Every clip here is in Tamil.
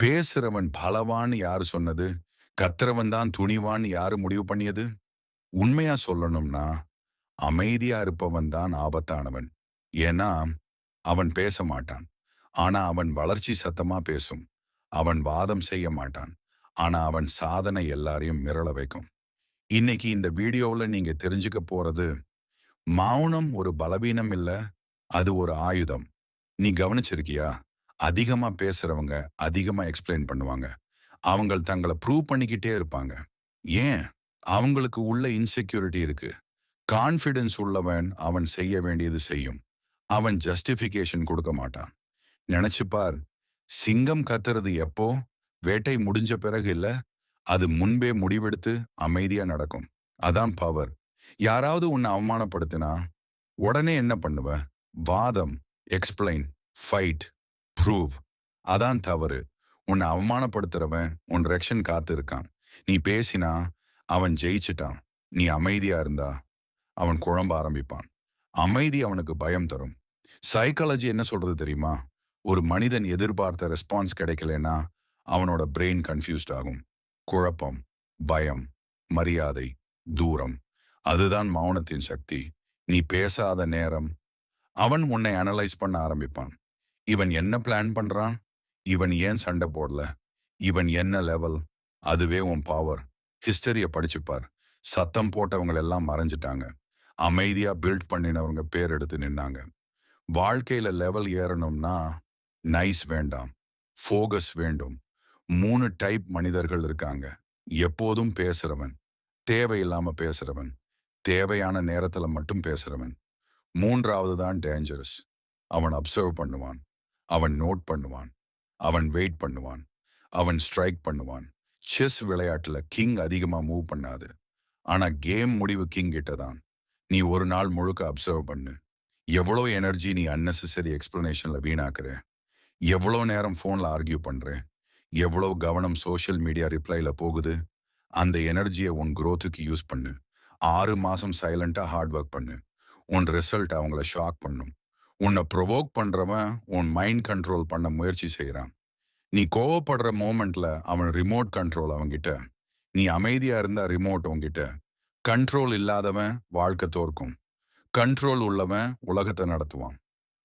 பேசுறவன் பலவான்னு யாரு சொன்னது? கத்துறவன் தான் துணிவான்னு யாரு முடிவு பண்ணியது? உண்மையா சொல்லணும்னா அமைதியா இருப்பவன் தான் ஆபத்தானவன். ஏன்னா அவன் பேச மாட்டான். ஆனா அவன் வளர்ச்சி சத்தமா பேசும். அவன் வாதம் செய்ய மாட்டான். ஆனா அவன் சாதனை எல்லாரையும் மிரள வைக்கும். இன்னைக்கு இந்த வீடியோவுல நீங்க தெரிஞ்சுக்க போறது மௌனம் ஒரு பலவீனம் இல்ல அது ஒரு ஆயுதம். நீ கவனிச்சிருக்கியா? அதிகமா பேசுறவங்க அதிகமா எக்ஸ்பிளைன் பண்ணுவாங்க. அவங்க தங்களை ப்ரூவ் பண்ணிக்கிட்டே இருப்பாங்க. ஏன்? அவங்களுக்கு உள்ள இன்செக்யூரிட்டி இருக்கு. கான்ஃபிடென்ஸ் உள்ளவன் அவன் செய்ய வேண்டியது செய்யும். அவன் ஜஸ்டிஃபிகேஷன் கொடுக்க மாட்டான். நினைச்சுப்பார் சிங்கம் கத்துறது எப்போ? வேட்டை முடிஞ்ச பிறகு இல்ல அது முன்பே முடிவெடுத்து அமைதியா நடக்கும். அதான் பவர் யாராவது உன்னை அவமானப்படுத்தினா உடனே என்ன பண்ணுவ? வாதம் எக்ஸ்பிளைன் ஃபைட் ப்ரூவ் அதான் தவறு. உன்னை அவமானப்படுத்துறவன் உன் ரெக்ஷன் காத்து இருக்கான் நீ பேசினா அவன் ஜெயிச்சிட்டான். நீ அமைதியா இருந்தா அவன் குழம்ப ஆரம்பிப்பான். அமைதி அவனுக்கு பயம் தரும். சைக்காலஜி என்ன சொல்றது தெரியுமா? ஒரு மனிதன் எதிர்பார்த்த ரெஸ்பான்ஸ் கிடைக்கலன்னா அவனோட பிரெயின் கன்ஃபியூஸ்ட் ஆகும். குழப்பம் பயம் மரியாதை தூரம். அதுதான் மௌனத்தின் சக்தி. நீ பேசாத நேரம் அவன் உன்னை அனலைஸ் பண்ண ஆரம்பிப்பான். இவன் என்ன பிளான் பண்றான்? இவன் ஏன் சண்டை போடல? இவன் என்ன லெவல் அதுவே உன் பவர் ஹிஸ்டரிய படிச்சுப்பார். சத்தம் போட்டவங்க எல்லாம் மறைஞ்சிட்டாங்க. அமைதியா பில்ட் பண்ணினவங்க பேர் எடுத்து நின்னாங்க. வாழ்க்கையில லெவல் ஏறணும்னா நைஸ் வேண்டாம். ஃபோகஸ் வேண்டும். மூணு டைப் மனிதர்கள் இருக்காங்க. எப்போதும் பேசுறவன். தேவையில்லாம பேசுறவன். தேவையான நேரத்துல மட்டும் பேசுறவன். மூன்றாவது தான் டேஞ்சரஸ் அவன் அப்சர்வ் பண்ணுவான். அவன் நோட் பண்ணுவான் அவன் வெயிட் பண்ணுவான் அவன் ஸ்ட்ரைக் பண்ணுவான். செஸ் விளையாட்டுல கிங் அதிகமா மூவ் பண்ணாது. ஆனா கேம் முடிவு கிங் கிட்ட தான். நீ ஒரு நாள் முழுக்க அப்சர்வ் பண்ணு. எவ்வளோ எனர்ஜி நீ அன்னெசரி எக்ஸ்பிளனேஷன்ல வீணாக்குற? எவ்வளோ நேரம் ஃபோன்ல ஆர்கியூ பண்ற? எவ்வளோ கவனம் சோஷியல் மீடியா ரிப்ளைல போகுது? அந்த எனர்ஜியை உன் குரோத்துக்கு யூஸ் பண்ணு. ஆறு மாசம் சைலண்ட்டாக ஹார்ட் ஒர்க் பண்ணு. உன் ரிசல்ட் அவங்கள ஷாக் பண்ணும். உன்னை ப்ரொவோக் பண்றவன் உன் மைண்ட் கண்ட்ரோல் பண்ண முயற்சி செய்றான். நீ கோவப்படுற மோமெண்ட்ல அவன் ரிமோட் கண்ட்ரோல் அவன்கிட்ட. நீ அமைதியா இருந்தா ரிமோட் உன்கிட்ட. கண்ட்ரோல் இல்லாதவன் வாழ்க்கை தோற்கும். கண்ட்ரோல் உள்ளவன் உலகத்தை நடத்துவான்.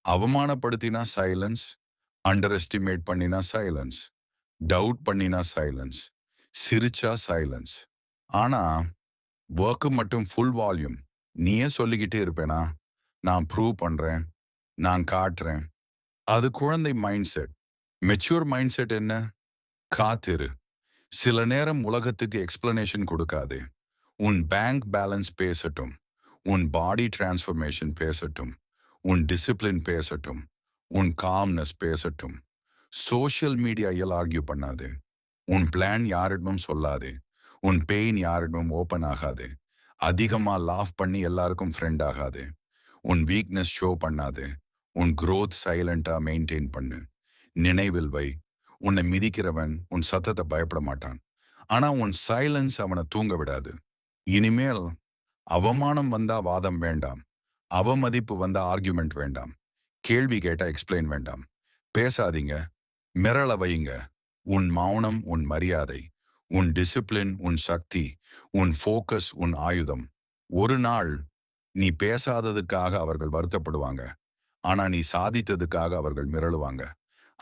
அவமானப்படுத்தினா சைலன்ஸ் அண்டர் எஸ்டிமேட் பண்ணினா சைலன்ஸ் டவுட் பண்ணினா சைலன்ஸ் சிரிச்சா சைலன்ஸ் ஆனா ஒர்க்கு மட்டும் ஃபுல் வால்யூம் நீயே சொல்லிக்கிட்டே இருப்பேனா? நான் ப்ரூவ் பண்றேன். நான் காட்டுறேன். அது குழந்தை mindset mature mindset என்ன? காத்திரு. சில நேரம் உலகத்துக்கு எக்ஸ்பிளனேஷன் கொடுக்காதே. உன் பேங்க் பேலன்ஸ் பேசட்டும். உன் பாடி டிரான்ஸ்ஃபர்மேஷன் பேசட்டும். உன் டிசிப்ளின் பேசட்டும். உன் காம்னஸ் பேசட்டும். சோஷியல் மீடியாவில் ஆர்கியூ பண்ணாதே. உன் பிளான் யாரிடமும் சொல்லாதே. உன் பெயின் யாரிடமும் ஓப்பன் ஆகாதே. அதிகமாக லாஃப் பண்ணி எல்லாருக்கும் ஃப்ரெண்ட் ஆகாது. உன் வீக்னஸ் ஷோ பண்ணாதே. உன் குரோத் சைலண்டா மெயின்டைன் பண்ணு. நினைவில் வை. உன்னை மிதிக்கிறவன் உன் சத்தத்தை பயப்பட மாட்டான். ஆனா உன் சைலன்ஸ் அவனை தூங்க விடாது. இனிமேல் அவமானம் வந்தா வாதம் வேண்டாம். அவமதிப்பு வந்தா ஆர்கியூமெண்ட் வேண்டாம். கேள்வி கேட்டா எக்ஸ்பிளைன் வேண்டாம். பேசாதீங்க. மிரள வையுங்க. உன் மௌனம் உன் மரியாதை உன் டிசிப்ளின் உன் சக்தி உன் ஃபோக்கஸ் உன் ஆயுதம். ஒரு நாள் நீ பேசாததுக்காக அவர்கள் வருத்தப்படுவாங்க. ஆனா நீ சாதித்ததுக்காக அவர்கள் மிரளுவாங்க.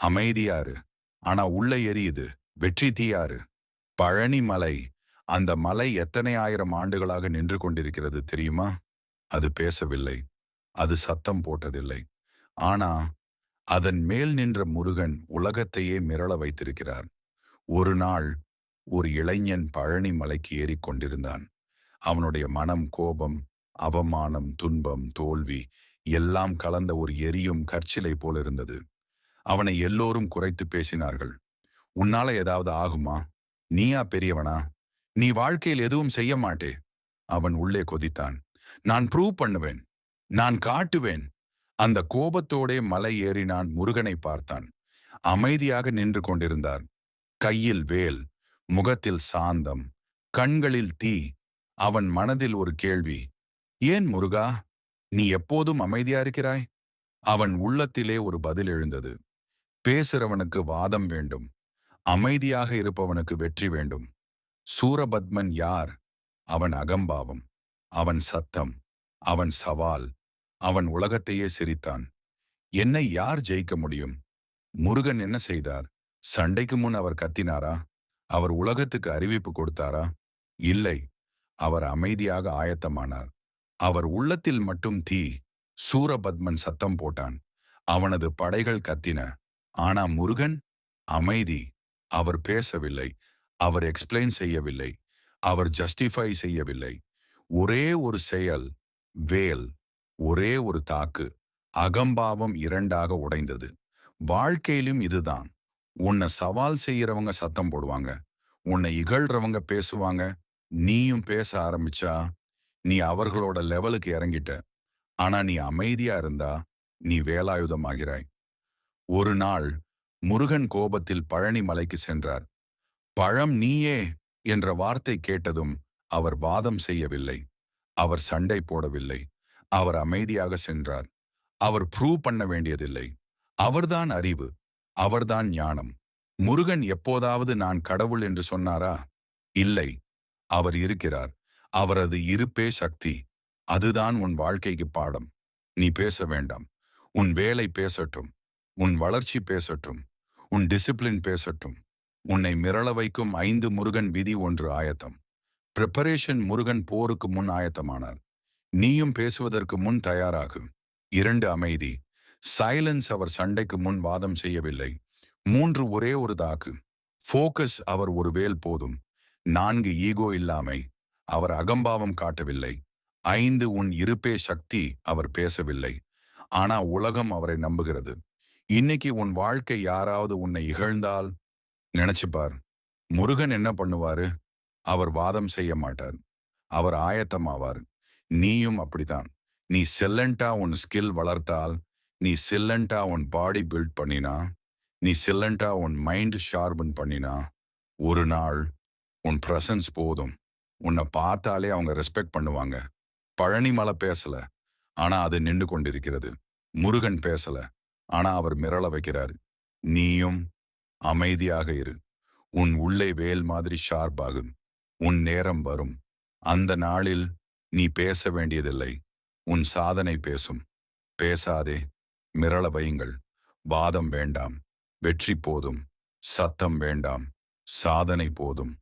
அமைதியாரு. ஆனா உள்ள எரியுது. வெற்றி தீயாரு. பழனி மலை. அந்த மலை எத்தனை ஆயிரம் ஆண்டுகளாக நின்று கொண்டிருக்கிறது தெரியுமா? அது பேசவில்லை. அது சத்தம் போட்டதில்லை. ஆனா அதன் மேல் நின்ற முருகன் உலகத்தையே மிரள வைத்திருக்கிறார். ஒரு நாள் ஒரு இளைஞன் பழனி மலைக்கு ஏறிக்கொண்டிருந்தான். அவனுடைய மனம் கோபம் அவமானம் துன்பம் தோல்வி எல்லாம் கலந்த ஒரு எரியும் கற்சிலை போல இருந்தது. அவனை எல்லோரும் குறைத்து பேசினார்கள். உன்னால ஏதாவது ஆகுமா? நீயா பெரியவனா? நீ வாழ்க்கையில் எதுவும் செய்ய மாட்டே. அவன் உள்ளே கொதித்தான். நான் ப்ரூவ் பண்ணுவேன். நான் காட்டுவேன். அந்த கோபத்தோடே மலை ஏறினான் முருகனை பார்த்தான். அமைதியாக நின்று கொண்டிருந்தார். கையில் வேல் முகத்தில் சாந்தம் கண்களில் தீ. அவன் மனதில் ஒரு கேள்வி ஏன் முருகா? நீ எப்போதும் அமைதியா இருக்கிறாய்? அவன் உள்ளத்திலே ஒரு பதில் எழுந்தது. பேசுறவனுக்கு வாதம் வேண்டும். அமைதியாக இருப்பவனுக்கு வெற்றி வேண்டும். சூரபத்மன் யார்? அவன் அகம்பாவம். அவன் சத்தம். அவன் சவால். அவன் உலகத்தையே சிரித்தான். என்னை யார் ஜெயிக்க முடியும்? முருகன் என்ன செய்தார்? சண்டைக்கு முன் அவர் கத்தினாரா? அவர் உலகத்துக்கு அறிவிப்பு கொடுத்தாரா? இல்லை. அவர் அமைதியாக ஆயத்தமானார். அவர் உள்ளத்தில் மட்டும் தீ சூரபத்மன் சத்தம் போட்டான். அவனது படைகள் கத்தின. ஆனா முருகன்? அமைதி. அவர் பேசவில்லை. அவர் எக்ஸ்பிளைன் செய்யவில்லை. அவர் ஜஸ்டிஃபை செய்யவில்லை. ஒரே ஒரு செயல் வேல். ஒரே ஒரு தாக்கு. அகம்பாவம் இரண்டாக உடைந்தது. வாழ்க்கையிலும் இதுதான். உன்னை சவால் செய்யறவங்க சத்தம் போடுவாங்க. உன்னை இகழ்றவங்க பேசுவாங்க. நீயும் பேச ஆரம்பிச்சா நீ அவர்களோட லெவலுக்கு இறங்கிட்ட. ஆனா நீ அமைதியா இருந்தா நீ வேலாயுதமாகிறாய். ஒரு நாள் முருகன் கோபத்தில் பழனி மலைக்கு சென்றார். பழம் நீயே என்ற வார்த்தை கேட்டதும் அவர் வாதம் செய்யவில்லை. அவர் சண்டை போடவில்லை. அவர் அமைதியாக சென்றார். அவர் ப்ரூவ் பண்ண வேண்டியதில்லை. அவர்தான் அறிவு. அவர்தான் ஞானம். முருகன் எப்போதாவது நான் கடவுள் என்று சொன்னாரா? இல்லை. அவர் இருக்கிறார். அவரது இருப்பே சக்தி. அதுதான் உன் வாழ்க்கைக்கு பாடம். நீ பேச வேண்டாம். உன் வேலை பேசட்டும். உன் வளர்ச்சி பேசட்டும். உன் டிசிப்ளின் பேசட்டும். உன்னை மிரள வைக்கும் ஐந்து முருகன் விதி ஒன்று ஆயத்தம். பிரிப்பரேஷன் முருகன் போருக்கு முன் ஆயத்தமானார். நீயும் பேசுவதற்கு முன் தயாராகு. இரண்டு அமைதி. சைலன்ஸ் அவர் சண்டைக்கு முன் வாதம் செய்யவில்லை. மூன்று ஒரே ஒரு தாக்கு. ஃபோக்கஸ் அவர் ஒரு வேல் போதும். நான்கு ஈகோ இல்லாமை. அவர் அகம்பாவம் காட்டவில்லை. ஐந்து உன் இருப்பே சக்தி அவர் பேசவில்லை. ஆனா உலகம் அவரை நம்புகிறது. இன்னைக்கு உன் வாழ்க்கை யாராவது உன்னை இகழ்ந்தால்? நினைச்சுப்பார். முருகன் என்ன பண்ணுவாரு? அவர் வாதம் செய்ய மாட்டார். அவர் ஆயத்தமாவார். நீயும் அப்படித்தான். நீ செல்லண்டா உன் ஸ்கில் வளர்த்தால்? நீ செல்லண்டா உன் பாடி பில்ட் பண்ணினா? நீ செல்லண்டா உன் மைண்ட் ஷார்பன் பண்ணினா? ஒரு நாள் உன் ப்ரெசன்ஸ் போதும். உன்னை பார்த்தாலே அவங்க ரெஸ்பெக்ட் பண்ணுவாங்க. பழனி மலை பேசல ஆனா அது நின்று கொண்டிருக்கிறது. முருகன் பேசல ஆனா அவர் மிரள வைக்கிறார். நீயும் அமைதியாக இரு. உன் உள்ளே வேல் மாதிரி ஷார்ப்பாகும். உன் நேரம் வரும். அந்த நாளில் நீ பேச வேண்டியதில்லை. உன் சாதனை பேசும். பேசாதே மிரள வையுங்கள். வாதம் வேண்டாம். வெற்றி போதும். சத்தம் வேண்டாம். சாதனை போதும்.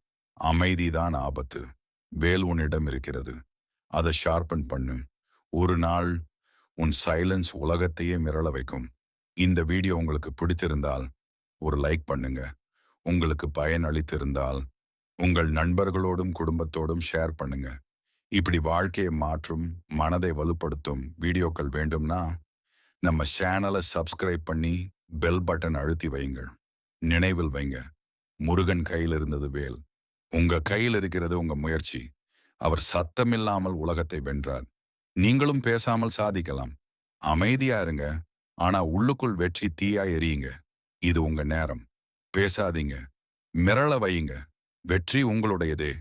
அமைதிதான் ஆபத்து. வேல் உன்னிடம் இருக்கிறது. அதை ஷார்பன் பண்ணு. ஒரு நாள் உன் சைலன்ஸ் உலகத்தையே மிரள வைக்கும். இந்த வீடியோ உங்களுக்கு பிடித்திருந்தால் ஒரு லைக் பண்ணுங்க. உங்களுக்கு பயன் அளித்திருந்தால் உங்கள் நண்பர்களோடும் குடும்பத்தோடும் ஷேர் பண்ணுங்க. இப்படி வாழ்க்கையை மாற்றும் மனதை வலுப்படுத்தும் வீடியோக்கள் வேண்டும்னா நம்ம சேனலை சப்ஸ்கிரைப் பண்ணி பெல் பட்டன் அழுத்தி வையுங்கள். நினைவில் வைங்க. முருகன் கையில் இருந்தது வேல். உங்க கையில் இருக்கிறது உங்க முயற்சி. அவர் சத்தமில்லாமல் உலகத்தை வென்றார். நீங்களும் பேசாமல் சாதிக்கலாம். அமைதியா இருங்க. ஆனா உள்ளுக்குள் வெற்றி தீயா எரியுங்க இது உங்க நேரம். பேசாதீங்க. மிரள வையுங்க. வெற்றி உங்களுடையதே.